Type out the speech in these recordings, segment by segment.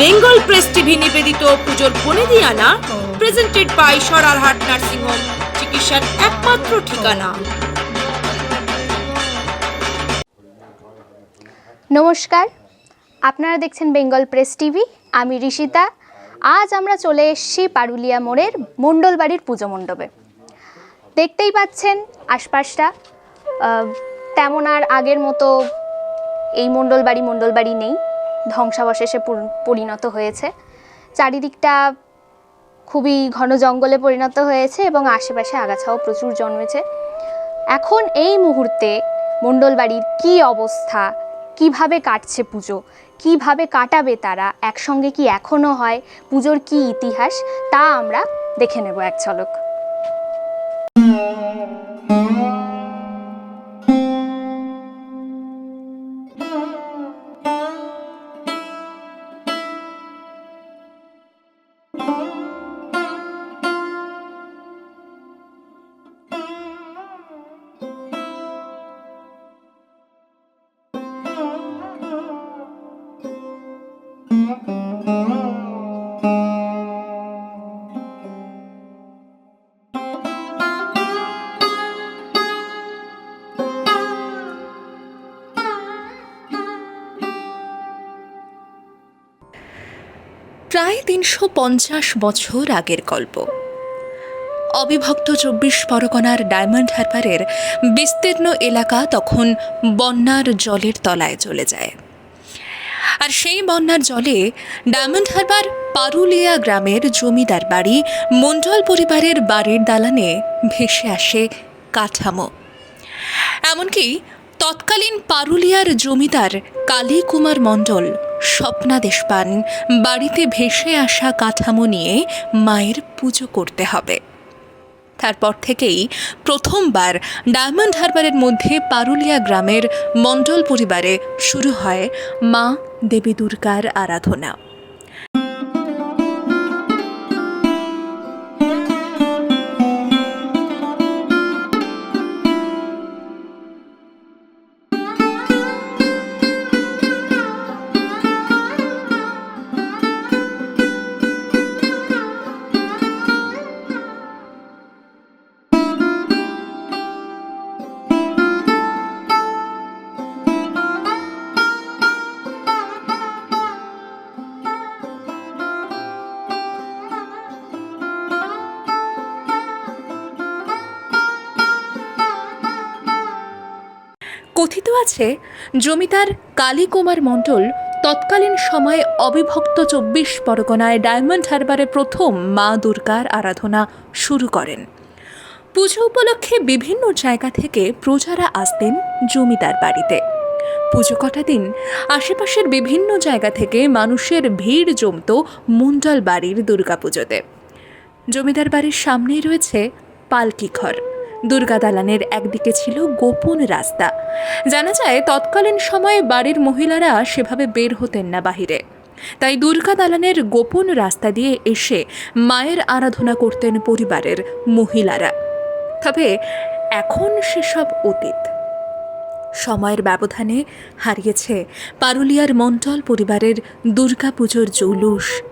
Bengal press TV নিবেদিত পুজোর পনেরো আনা প্রেজেন্টেড বাই সরারহাট নার্সিংহোম চিকিৎসার একমাত্র ঠিকানা। নমস্কার আপনারা দেখছেন বেঙ্গল প্রেস টিভি আমি ঋষিতা। আজ আমরা চলে এসেছি পারুলিয়া মোড়ের মণ্ডল বাড়ির পুজো মণ্ডপে। দেখতেই পাচ্ছেন আশপাশটা তেমন আর আগের মতো এই মণ্ডল বাড়ি মণ্ডল বাড়ি নেই। ধ্বংসাবশেষে পরিণত হয়েছে। চারিদিকটা খুবই ঘন জঙ্গলে পরিণত হয়েছে এবং আশেপাশে আগাছাও প্রচুর জন্মেছে। এখন এই মুহূর্তে মণ্ডল বাড়ির কী অবস্থা? কীভাবে কাটছে পুজো? কীভাবে কাটাবে তারা? একসঙ্গে কি এখনও হয়? পুজোর কি ইতিহাস? তা আমরা দেখে নেব এক ঝলক। প্রায় তিনশো পঞ্চাশ বছর আগের গল্প। অবিভক্ত চব্বিশ পরগনার ডায়মন্ড হারবারের বিস্তীর্ণ এলাকা তখন বন্যার জলের তলায় চলে যায়। আর সেই বন্যার জলে ডায়মন্ড হারবার পারুলিয়া গ্রামের জমিদার বাড়ি মণ্ডল পরিবারের বাড়ির দালানে ভেসে আসে কাঠামো। এমনকি তৎকালীন পারুলিয়ার জমিদার কালী কুমার মণ্ডল স্বপ্নাদেশ পান। বাড়িতে ভেসে আসা কাঠামো নিয়ে মায়ের পুজো করতে হবে। তারপর থেকেই প্রথমবার ডায়মন্ড হারবারের মধ্যে পারুলিয়া গ্রামের মণ্ডল পরিবারে শুরু হয় মা দেবী দুর্গার আরাধনা। কথিত আছে, জমিদার কালীকুমার মণ্ডল তৎকালীন সময়ে অবিভক্ত চব্বিশ পরগনায় ডায়মন্ড হারবারে প্রথম মা দুর্গার আরাধনা শুরু করেন। পুজো উপলক্ষে বিভিন্ন জায়গা থেকে প্রজারা আসতেন জমিদার বাড়িতে। পুজো কটা দিন আশেপাশের বিভিন্ন জায়গা থেকে মানুষের ভিড় জমত মুন্ডল বাড়ির দুর্গাপুজোতে। জমিদার বাড়ির সামনেই রয়েছে পালকি ঘর। দুর্গা দালানের একদিকে ছিল গোপন রাস্তা। জানা যায়, তৎকালীন সময়ে বাড়ির মহিলারা সেভাবে বের হতেন না বাহিরে। তাই দুর্গা দালানের গোপন রাস্তা দিয়ে এসে মায়ের আরাধনা করতেন পরিবারের মহিলারা। তবে এখন সেসব অতীত। সময়ের ব্যবধানে হারিয়েছে পারুলিয়ার মণ্ডল পরিবারের দুর্গাপুজোর জৌলুস।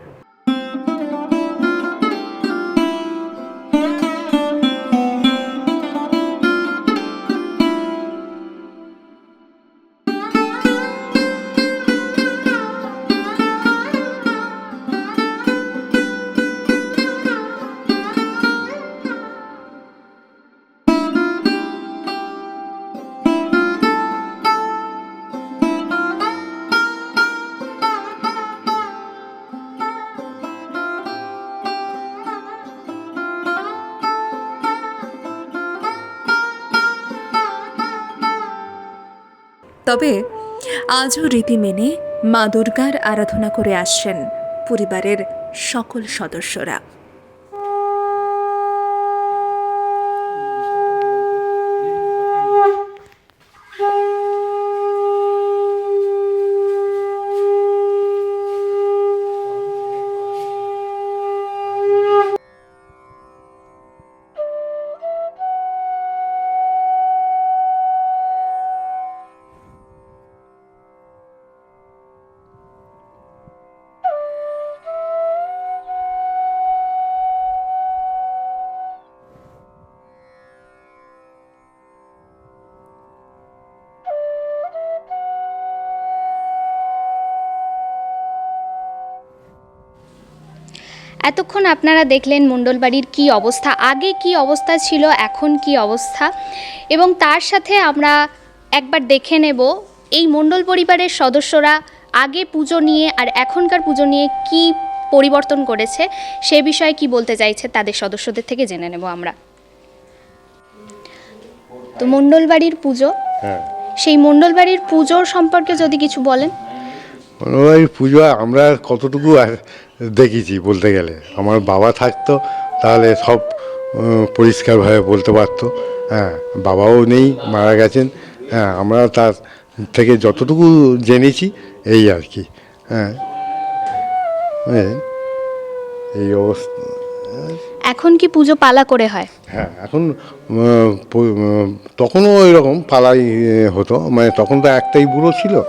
তবে আজও রীতি মেনে মা দুর্গার আরাধনা করে আসছেন পরিবারের সকল সদস্যরা। এতক্ষণ আপনারা দেখলেন মণ্ডলবাড়ির কি অবস্থা আগে কি অবস্থা ছিল এখন কি অবস্থা? এবং তার সাথে আমরা একবার দেখে নেব এই মণ্ডল পরিবারের সদস্যরা আগে পুজো নিয়ে আর এখনকার পুজো নিয়ে কি পরিবর্তন করেছে সে বিষয়ে কি বলতে চাইছে তাদের সদস্যদের থেকে জেনে নেব আমরা। তো মণ্ডলবাড়ির পুজো হ্যাঁ। সেই মণ্ডলবাড়ির পুজোর সম্পর্কে যদি কিছু বলেন। ওই পুজো আমরা কতটুকু দেখেছি বলতে গেলে। আমার বাবা থাকতো তাহলে সব পরিষ্কারভাবে বলতে পারতো। হ্যাঁ বাবাও নেই মারা গেছেন। হ্যাঁ আমরা তার থেকে যতটুকু জেনেছি এই আর কি। হ্যাঁ। এই- অবস্থা। এখন কি পুজো পালা করে হয়? হ্যাঁ এখন তখনও ওই রকম পালাই হতো। মানে তখন তো একটাই বুড়ো ছিল।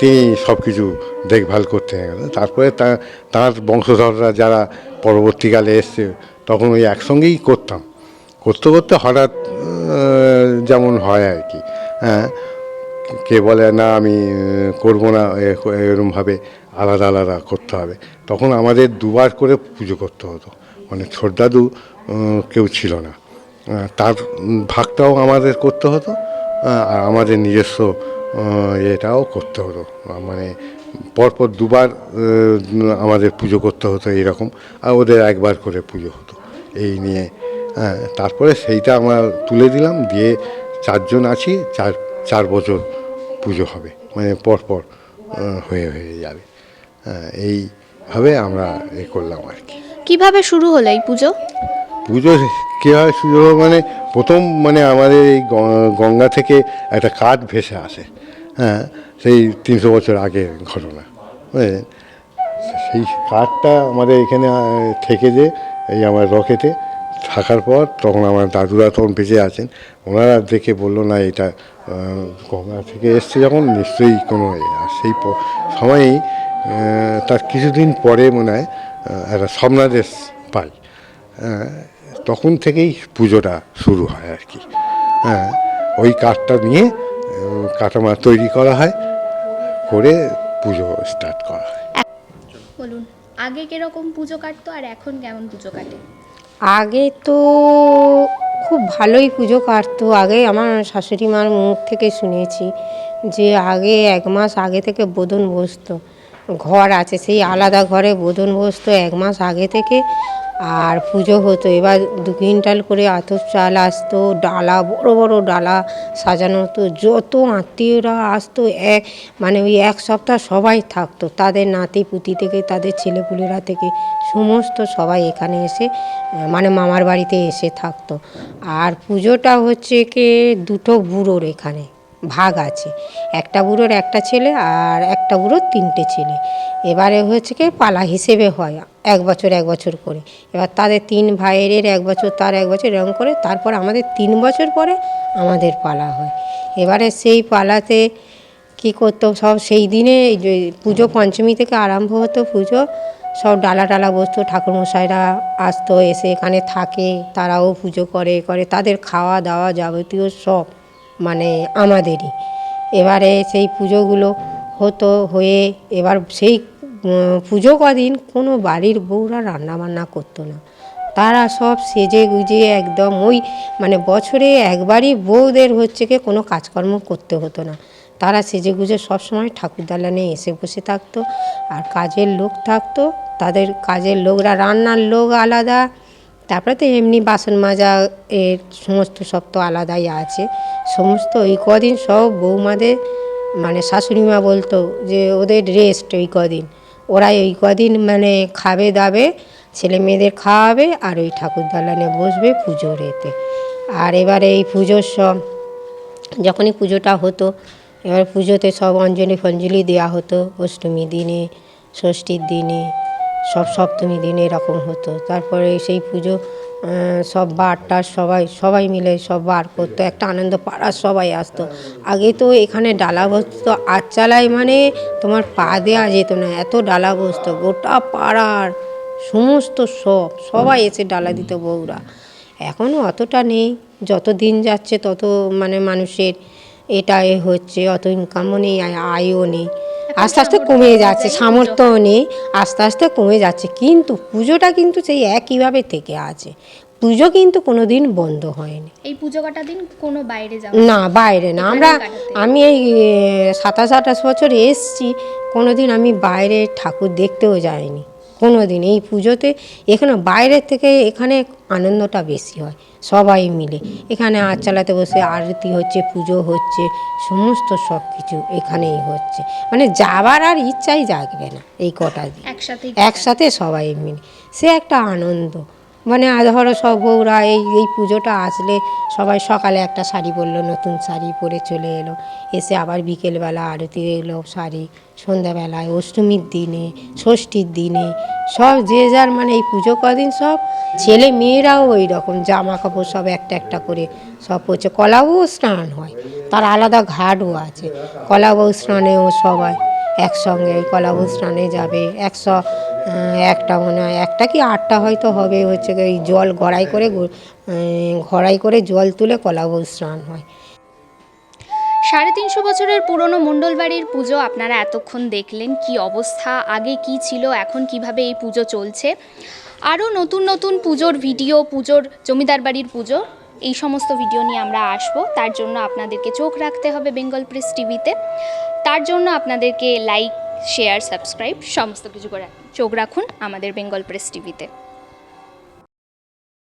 তিনি সব কিছু দেখভাল করতে তারপরে তার বংশধররা যারা পরবর্তীকালে এসছে, তখন ওই একসঙ্গেই করতাম। করতে করতে হঠাৎ যেমন হয় আর কি হ্যাঁ? কে বলে, না, আমি করব না এরমভাবে আলাদা আলাদা করতে হবে। তখন আমাদের দুবার করে পুজো করতে হতো। মানে ছোটদাদু কেউ ছিল না। তার ভাগটাও আমাদের করতে হতো আর আমাদের নিজস্ব এটাও করতে হতো। মানে পরপর দুবার আমাদের পুজো করতে হতো এইরকম আর ওদের একবার করে পুজো হতো। এই নিয়ে হ্যাঁ তারপরে সেইটা আমরা তুলে দিলাম দিয়ে চারজন আছি চার চার বছর পুজো হবে। মানে পরপর হয়ে হয়ে যাবে। হ্যাঁ, এইভাবে আমরা এ করলাম আর কি। কীভাবে শুরু হলো এই পুজো? পুজো কীভাবে শুরু হলো মানে প্রথম মানে আমাদের এই গঙ্গা থেকে একটা কাঠ ভেসে আসে। হ্যাঁ সেই তিনশো বছর আগের ঘটনা। বুঝলেন সেই কাঠটা আমাদের এখানে থেকে যে এই আমার রকেটে থাকার পর তখন আমার দাদুরা তখন বেঁচে আছেন। ওনারা দেখে বলল না এটা গঙ্গা থেকে এসছে যখন নিশ্চয়ই কোনো সেই সময়ই তার কিছুদিন পরে মনে হয় একটা স্বপ্নাদেশ পাই। হ্যাঁ, তখন থেকেই পুজোটা শুরু হয় আর কি। হ্যাঁ ওই কাঠটা নিয়ে কাঠামা তৈরি করা হয় করে পুজো স্টার্ট করা হয়। বলুন আগে কীরকম পুজো কাটতো আর এখন কেমন পুজো কাটে? আগে তো খুব ভালোই পুজো কাটতো। আগে আমার শাশুড়ি মার মুখ থেকে শুনেছি যে আগে এক মাস আগে থেকে বোধন বসতো। ঘর আছে সেই আলাদা ঘরে বোধন বসতো এক মাস আগে থেকে আর পুজো হতো। এবার দু কুইন্টাল করে আতপ চাল আসতো, ডালা, বড় বড় ডালা সাজানো হতো। যত আত্মীয়রা আসতো, এক মানে ওই এক সপ্তাহ সবাই থাকতো। তাদের নাতি পুতি থেকে, তাদের ছেলেপুলেরা থেকে সমস্ত সবাই এখানে এসে মানে মামার বাড়িতে এসে থাকতো। আর পুজোটা হচ্ছে কি, দুটো বুড়োর এখানে, ভাগ আছে। একটা বুড়োর একটা ছেলে আর একটা বুড়োর তিনটে ছেলে। এবারে হচ্ছে কি পালা হিসেবে হয়, এক বছর এক বছর করে। এবার তাদের তিন ভাইয়ের এক বছর, তার এক বছর এরকম করে, তারপর আমাদের তিন বছর পরে আমাদের পালা হয়। এবারে সেই পালাতে কি করতো, সব সেই দিনে পুজো পঞ্চমী থেকে আরম্ভ হতো পুজো, সব ডালা ডালা বসতো, ঠাকুরমশাইরা আসতো, এসে এখানে থাকে, তারাও পুজো করে করে তাদের খাওয়া দাওয়া যাবতীয় সব মানে আমাদেরই। এবারে সেই পুজোগুলো হতো, হয়ে এবার সেই পুজো কদিন কোনো বাড়ির বউরা রান্না বান্না করতো না। তারা সব সেজে গুজে একদম ওই মানে বছরে একবারই বউদের হচ্ছে কি কোনো কাজকর্ম করতে হতো না। তারা সেজে গুজে সবসময় ঠাকুর দালানে এসে বসে থাকতো আর কাজের লোক থাকতো। তাদের কাজের লোকরা রান্নার লোক আলাদা। তারপরে তো এমনি বাসন মাজা এর সমস্ত সব তো আলাদাই আছে। সমস্ত ওই কদিন সব বৌমাদের মানে শাশুড়ি মা বলতো যে ওদের রেস্ট ওই কদিন। ওরা ওই কদিন মানে খাবে দাবে, ছেলে মেয়েদের খাওয়াবে আর ওই ঠাকুর দালানে বসবে পুজোর এতে আর এবারে এই পুজোর সব যখনই পুজোটা হতো, এবার পুজোতে সব অঞ্জলি ফঞ্জলি দেওয়া হতো, অষ্টমী দিনে, ষষ্ঠীর দিনে, সব সপ্তমী দিনে এরকম হতো। তারপরে সেই পুজো সব বার বারটা সবাই সবাই মিলে সব বার করতো, একটা আনন্দ পাড়ার সবাই আসতো। আগে তো এখানে ডালা বসতো আটচালায় মানে তোমার পা দেওয়া যেত না, এত ডালা বসতো গোটা পাড়ার সমস্ত সব, সবাই এসে ডালা দিত বউরা। এখনও অতটা নেই, যত দিন যাচ্ছে তত মানে মানুষের এটা এ হচ্ছে, অত ইনকামও নেই, আয়- আয়ও নেই। আস্তে আস্তে কমে যাচ্ছে সামর্থ্য নেই আস্তে আস্তে কমে যাচ্ছে। কিন্তু পুজোটা কিন্তু সেই একইভাবে থেকে আছে। পুজো কিন্তু কোনো দিন বন্ধ হয়নি। এই পুজো কাটা দিন কোনো বাইরে যাওয়া না বাইরে না। আমরা আমি এই সাতাশ আঠাশ বছর এসছি কোনো দিন আমি বাইরে ঠাকুর দেখতেও যাইনি। কোনো দিন। এই পুজোতে এখানে বাইরের থেকে এখানে আনন্দটা বেশি হয় সবাই মিলে। এখানে আটচালাতে বসে আরতি হচ্ছে পুজো হচ্ছে সমস্ত সব কিছু এখানেই হচ্ছে। মানে যাবার আর ইচ্ছাই জাগবে না এই কটা দিন। একসাথে একসাথে সবাই মিলে। সে একটা আনন্দ। মানে ধরো সব বউরা এই এই পুজোটা আসলে সবাই সকালে একটা শাড়ি পরলো, নতুন শাড়ি পরে চলে এলো। এসে আবার বিকেলবেলা আরতি এলো শাড়ি, সন্ধ্যাবেলায় অষ্টমীর দিনে, ষষ্ঠীর দিনে। সব যে যার মানে এই পুজো কদিন সব ছেলে মেয়েরাও ওই রকম জামা কাপড় সব একটা একটা করে সব পরছে। কলাবউ স্নান হয়, তার আলাদা ঘাটও আছে। কলাবউ স্নানেও সবাই একসঙ্গে কলাবউ স্নানে যাবে, একশো একটা মনে হয়, একটা কি আটটা হয়তো হবে, হচ্ছে এই জল গড়াই করে ঘড়াই করে জল তুলে কলাবউ স্নান হয়। সাড়ে তিনশো বছরের পুরনো মণ্ডলবাড়ির পুজো আপনারা এতক্ষণ দেখলেন, কি অবস্থা, আগে কি ছিল, এখন কীভাবে এই পুজো চলছে? আরও নতুন নতুন পুজোর ভিডিও, পুজোর জমিদার বাড়ির পুজো, এই সমস্ত ভিডিও নিয়ে আমরা আসব। তার জন্য আপনাদেরকে চোখ রাখতে হবে বেঙ্গল প্রেস টিভিতে। তার জন্য আপনাদেরকে লাইক শেয়ার সাবস্ক্রাইব সমস্ত কিছু করে চোখ রাখুন আমাদের বেঙ্গল প্রেস টিভিতে।